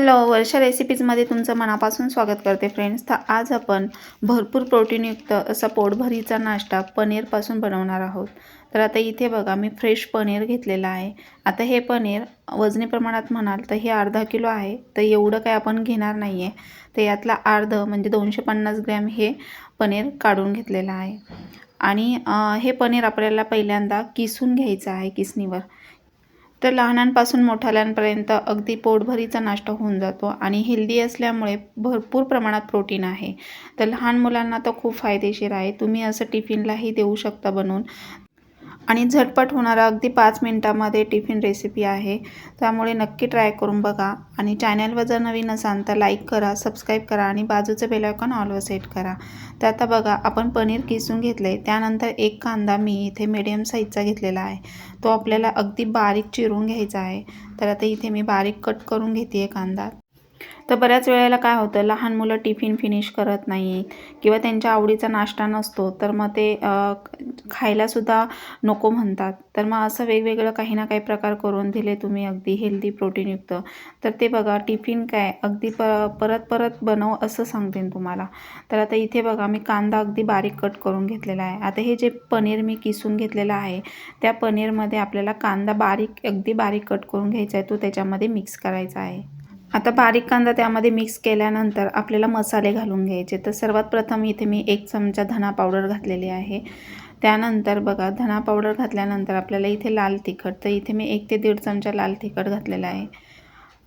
Hello वर्षा रेसिपीजमध्ये तुमचं मनापासून स्वागत करते फ्रेंड्स तर आज आपण भरपूर प्रोटीनयुक्त असा पोटभरीचा नाश्ता पनीरपासून बनवणार आहोत. तर आता इथे बघा मी फ्रेश पनीर घेतलेलं आहे. आता हे पनीर वजनी प्रमाणात म्हणाल तर हे अर्धा किलो आहे. तर एवढं काय आपण घेणार नाही आहे तर यातला अर्ध म्हणजे दोनशे पन्नास ग्रॅम हे पनीर काढून घेतलेलं आहे. आणि हे पनीर आपल्याला पहिल्यांदा किसून घ्यायचं आहे किसणीवर. तर लहानांपासून मोठाल्यांपर्यंत अगदी पोटभरीचा नाश्ता होऊन जातो आणि हेल्दी असल्यामुळे भरपूर प्रमाणात प्रोटीन आहे. तर लहान मुलांना तर खूप फायदेशीर आहे. तुम्ही असं टिफिनलाही देऊ शकता बनवून. आणि झटपट होणारा अगदी पाच मिनटामध्ये टिफिन रेसिपी आहे. त्यामुळे नक्की ट्राय करून बघा. आणि चॅनलवर जर नवीन असाल तर लाईक करा सबस्क्राईब करा आणि बाजूचं बेलायकॉन ऑलवर सेट करा. तर आता बघा आपण पनीर किसून घेतलं त्यानंतर एक कांदा मी इथे मिडियम साईजचा घेतलेला आहे. तो आपल्याला अगदी बारीक चिरून घ्यायचा आहे. तर आता इथे मी बारीक कट करून घेते आहे कांदा. तर बऱ्याच वेळेला काय होतं लहान मुलं टिफिन फिनिश करत नाही किंवा त्यांच्या आवडीचा नाश्ता नसतो तर मग ते खायलासुद्धा नको म्हणतात. तर मग असं वेगवेगळं काही ना काही प्रकार करून दिले तुम्ही अगदी हेल्दी प्रोटीनयुक्त तर ते बघा टिफिन काय अगदी प परत परत बनव असं सांगते तुम्हाला. तर आता इथे बघा मी कांदा अगदी बारीक कट करून घेतलेला आहे. आता हे जे पनीर मी किसून घेतलेलं आहे त्या पनीरमध्ये आपल्याला कांदा बारीक अगदी बारीक कट करून घ्यायचा आहे तो त्याच्यामध्ये मिक्स करायचा आहे. आता बारीक कांदा त्यामध्ये मिक्स केल्यानंतर आपल्याला मसाले घालून घ्यायचे. तर सर्वात प्रथम इथे मी एक चमचा धना पावडर घातलेली आहे. त्यानंतर बघा धना पावडर घातल्यानंतर आपल्याला इथे लाल तिखट तर इथे मी एक ते दीड चमचा लाल तिखट घातलेला आहे.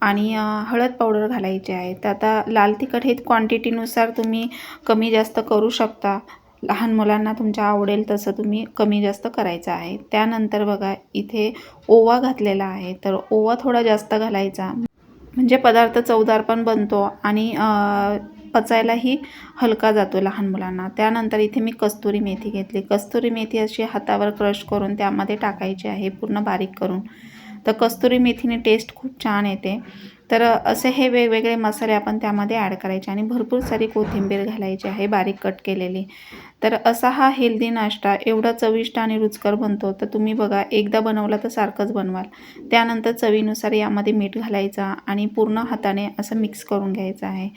आणि हळद पावडर घालायची आहे. तर आता लाल तिखट हे क्वांटिटीनुसार तुम्ही कमी जास्त करू शकता. लहान मुलांना तुमच्या आवडेल तसं तुम्ही कमी जास्त करायचं आहे. त्यानंतर बघा इथे ओवा घातलेला आहे. तर ओवा थोडा जास्त घालायचा. म्हणजे पदार्थ चवदार पण बनतो आणि पचायलाही हलका जातो लहान मुलांना. त्यानंतर इथे मी कस्तुरी मेथी घेतली. कस्तुरी मेथी अशी हातावर क्रश करून त्यामध्ये टाकायची आहे पूर्ण बारीक करून. तर कस्तुरी मेथीने टेस्ट खूप छान येते. तर असे हे वेगवेगळे मसाले आपण त्यामध्ये ॲड करायचे आणि भरपूर सारी कोथिंबीर घालायची आहे बारीक कट केलेली. तर असा हा हेल्दी नाश्ता एवढा चविष्ट आणि रुचकर बनतो तर तुम्ही बघा एकदा बनवला तर सारखंच बनवाल. त्यानंतर चवीनुसार यामध्ये मीठ घालायचा आणि पूर्ण हाताने असं मिक्स करून घ्यायचं आहे.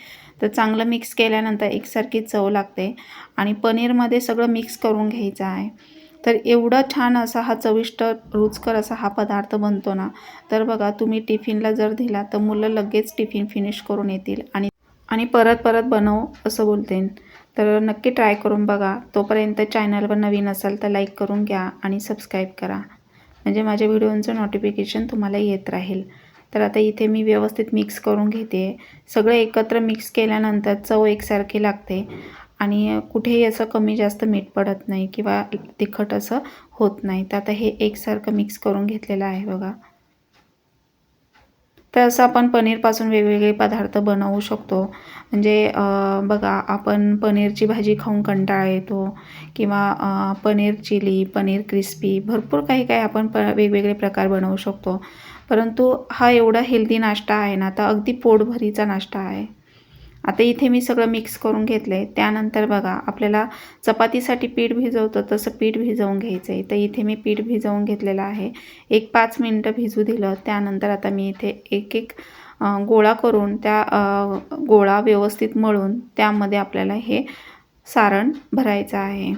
तर चांगलं मिक्स केल्यानंतर एकसारखी चव लागते आणि पनीरमध्ये सगळं मिक्स करून घ्यायचं आहे. तर एवढा छान असा हा चविष्ट रुचकर असा हा पदार्थ बनतो ना तर बघा तुम्ही टिफिनला जर दिला तर मुलं लगेच टिफिन फिनिश करून येतील आणि आणि परत परत बनव असं बोलते. तर नक्की ट्राय करून बघा. तोपर्यंत चॅनलवर नवीन असाल तर लाईक करून घ्या आणि सबस्क्राईब करा. म्हणजे माझ्या व्हिडिओंचं नोटिफिकेशन तुम्हाला येत राहील. तर आता इथे मी व्यवस्थित मिक्स करून घेते. सगळं एकत्र मिक्स केल्यानंतर चव एकसारखी लागते. आणि कुठेही असं कमी जास्त मीठ पडत नाही किंवा तिखट असं होत नाही. तर आता हे एकसारखं मिक्स करून घेतलेलं आहे बघा. तर असं आपण पनीरपासून वेगवेगळे पदार्थ बनवू शकतो. म्हणजे बघा आपण पनीरची भाजी खाऊन कंटाळा येतो किंवा पनीर चिली पनीर क्रिस्पी भरपूर काही काही आपण प वेगवेगळे प्रकार बनवू शकतो. परंतु हा एवढा हेल्दी नाश्ता आहे ना तर अगदी पोटभरीचा नाश्ता आहे. आता इथे मी सगळं मिक्स करून घेतलं आहे त्यानंतर बघा आपल्याला चपातीसाठी पीठ भिजवतं तसं पीठ भिजवून घ्यायचं आहे तर इथे मी पीठ भिजवून घेतलेलं आहे. एक पाच मिनटं भिजू दिलं. त्यानंतर आता मी इथे एक एक गोळा करून त्या गोळा व्यवस्थित मळून त्यामध्ये आपल्याला हे सारण भरायचं आहे.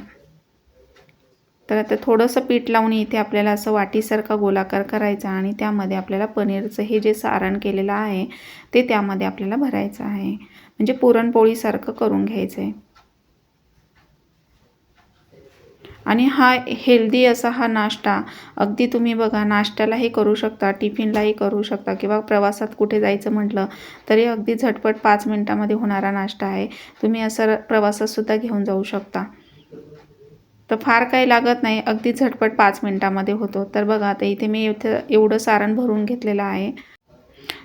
तर आता थोडंसं पीठ लावून इथे आपल्याला असं वाटीसारखा गोलाकार करायचा आणि त्यामध्ये आपल्याला पनीरचं हे जे सारण केलेलं आहे ते त्यामध्ये आपल्याला भरायचं आहे. म्हणजे पुरणपोळीसारखं करून घ्यायचं आहे आणि हा हेल्दी असा हा नाश्ता अगदी तुम्ही बघा नाश्त्यालाही करू शकता टिफिनलाही करू शकता किंवा प्रवासात कुठे जायचं म्हटलं तरी अगदी झटपट पाच मिनटामध्ये होणारा नाश्ता आहे. तुम्ही असं प्रवासातसुद्धा घेऊन जाऊ शकता. तर फार काही लागत नाही. अगदी झटपट पाच मिनटामध्ये होतो. तर बघा आता इथे मी इथं एवढं सारण भरून घेतलेलं आहे.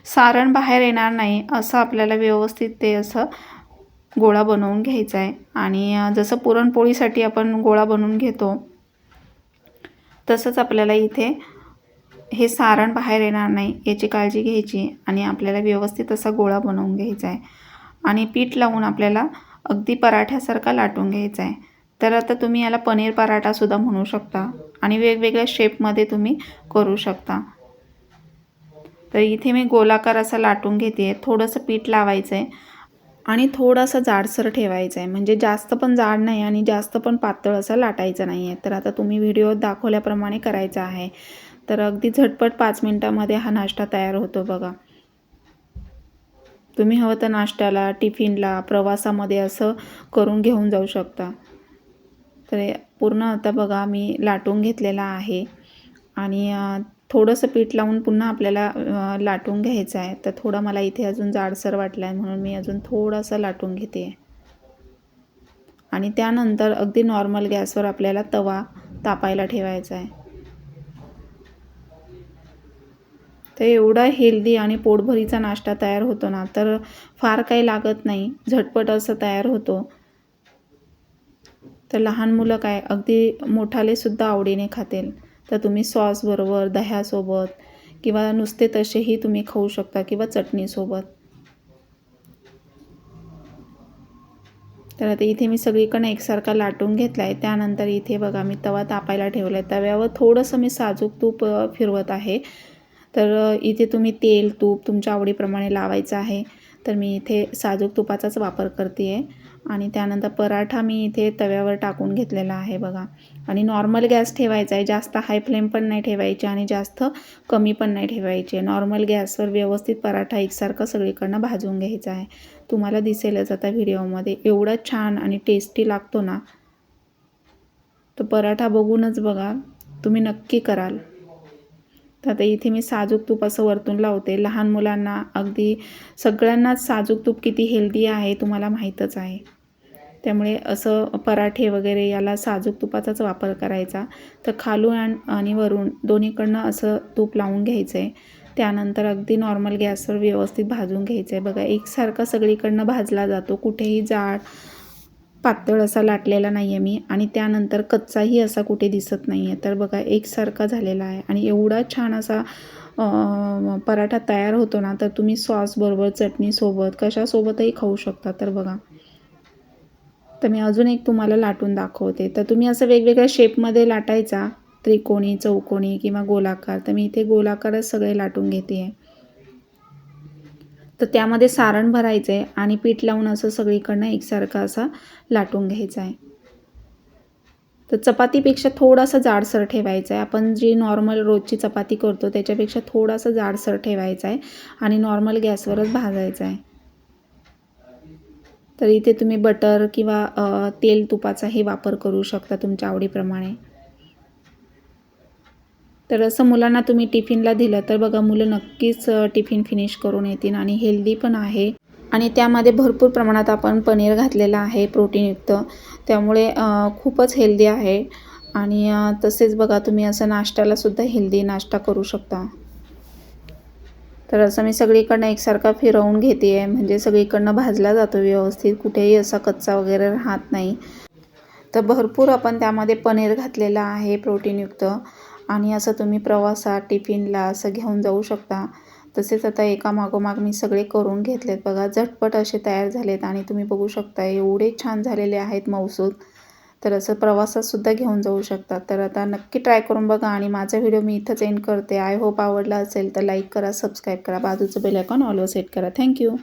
सारण बाहेर येणार नाही असं आपल्याला व्यवस्थित ते असं गोळा बनवून घ्यायचा आहे. आणि जसं पुरणपोळीसाठी आपण गोळा बनवून घेतो तसंच आपल्याला इथे हे सारण बाहेर येणार नाही याची काळजी घ्यायची आणि आपल्याला व्यवस्थित असा गोळा बनवून घ्यायचा आहे. आणि पीठ लावून आपल्याला अगदी पराठ्यासारखा लाटून घ्यायचा आहे. तर आता तुम्ही याला पनीर पराठासुद्धा म्हणू शकता. आणि वेगवेगळ्या शेपमध्ये तुम्ही करू शकता. तर इथे मी गोलाकार असा लाटून घेते आहे थोडंसं पीठ लावायचं आहे आणि थोडंसं जाडसर ठेवायचं आहे म्हणजे जास्त पण जाड नाही आणि जास्त पण पातळ असं लाटायचं नाही आहे तर आता तुम्ही व्हिडिओ दाखवल्याप्रमाणे करायचं आहे. तर अगदी झटपट पाच मिनटामध्ये हा नाश्ता तयार होतो बघा. तुम्ही हवं तर नाश्त्याला टिफिनला प्रवासामध्ये असं करून घेऊन जाऊ शकता. तर पूर्ण आता बघा मी लाटून घेतलेला आहे. आणि थोडंसं पीठ लावून पुन्हा आपल्याला लाटून घ्यायचं आहे. तर थोडा मला इथे अजून जाडसर वाटला आहे म्हणून मी अजून थोडासा लाटून घेते. आणि त्यानंतर अगदी नॉर्मल गॅसवर आपल्याला तवा तापायला ठेवायचा आहे. तर एवढा हेल्दी आणि पोटभरीचा नाश्ता तयार होतो ना तर फार काही लागत नाही. झटपट असं तयार होतो. तर लहान मुलं काय अगदी मोठालेसुद्धा आवडीने खातील. तर तुम्ही सॉसबरोबर दह्यासोबत किंवा नुसते तसेही तुम्ही खाऊ शकता किंवा चटणीसोबत. तर आता इथे मी सगळीकडनं एकसारखा लाटून घेतला आहे त्यानंतर इथे बघा मी तवा तापायला ठेवला आहे तव्यावर थोडंसं मी साजूक तूप फिरवत आहे. तर इथे तुम्ही तेल तूप तुमच्या आवडीप्रमाणे लावायचं आहे. तर मी इथे साजूक तुपाचाच वापर करते आहे आणि त्यानंतर पराठा मी इथे तव्यावर टाकून घेतलेला आहे बघा. आणि नॉर्मल गॅस ठेवायचा आहे. जास्त हाय फ्लेम पण नाही ठेवायची आणि जास्त कमी पण नाही ठेवायचे नॉर्मल गॅसवर व्यवस्थित पराठा एकसारखं सगळीकडनं भाजून घ्यायचा आहे. तुम्हाला दिसेलच आता व्हिडिओमध्ये. एवढा छान आणि टेस्टी लागतो ना. तर पराठा बघूनच बघा. तुम्ही नक्की कराल. तर आता इथे मी साजूक तूप असं वरतून लावते. लहान मुलांना अगदी सगळ्यांनाच साजूक तूप किती हेल्दी आहे तुम्हाला माहीतच आहे. त्यामुळे असं पराठे वगैरे याला साजूक तुपाचाच वापर करायचा. तर खालून आणि वरून दोन्हीकडनं असं तूप लावून घ्यायचं आहे त्यानंतर अगदी नॉर्मल गॅसवर व्यवस्थित भाजून घ्यायचं आहे बघा एकसारखा सगळीकडनं भाजला जातो. कुठेही जाड पातळ असा लाटलेला नाही आहे मी. आणि त्यानंतर कच्चाही असा कुठे दिसत नाही आहे तर बघा एकसारखा झालेला आहे. आणि एवढा छान असा पराठा तयार होतो ना तर तुम्ही सॉसबरोबर चटणीसोबत कशासोबतही खाऊ शकता. तर बघा. तर मी अजून एक तुम्हाला लाटून दाखवते. तर तुम्ही असं वेगवेगळ्या शेपमध्ये लाटायचा. त्रिकोणी चौकोणी किंवा गोलाकार. तर मी इथे गोलाकारच सगळे लाटून घेते आहे तर त्यामध्ये सारण भरायचं आहे आणि पीठ लावून असं सगळीकडनं एकसारखा असा लाटून घ्यायचा आहे तर चपातीपेक्षा थोडासा जाडसर ठेवायचा आहे आपण जी नॉर्मल रोजची चपाती करतो त्याच्यापेक्षा थोडासा जाडसर ठेवायचा आहे आणि नॉर्मल गॅसवरच भाजायचा आहे तर इथे तुम्ही बटर किंवा तेल तुपाचाही वापर करू शकता तुमच्या आवडीप्रमाणे. तर असं मुलांना तुम्ही टिफिनला दिलं तर बघा मुलं नक्कीच टिफिन फिनिश करून येतील आणि हेल्दी पण आहे. आणि त्यामध्ये भरपूर प्रमाणात आपण पनीर घातलेलं आहे प्रोटीनयुक्त. त्यामुळे खूपच हेल्दी आहे. आणि तसेच बघा तुम्ही असं नाश्त्यालासुद्धा हेल्दी नाश्ता करू शकता. तर असं मी सगळीकडनं एकसारखा फिरवून घेते आहे म्हणजे सगळीकडनं भाजला जातो व्यवस्थित. कुठेही असा कच्चा वगैरे राहत नाही. तर भरपूर आपण त्यामध्ये पनीर घातलेलं आहे प्रोटीनयुक्त. आणि असं तुम्ही प्रवासात टिफिनला असं घेऊन जाऊ शकता. तसेच आता एका मागोमाग मी सगळे करून घेतलेत बघा. झटपट असे तयार झालेत आणि तुम्ही बघू शकता एवढे छान झालेले आहेत मौसूद. तर असं प्रवासातसुद्धा घेऊन जाऊ शकता. तर आता नक्की ट्राय करून बघा आणि माझा व्हिडिओ मी इथंच एंड करते. आय होप आवडला असेल तर लाईक करा सबस्क्राईब करा. बाजूचं बेल आयकॉन ऑलवर सेट करा. Thank you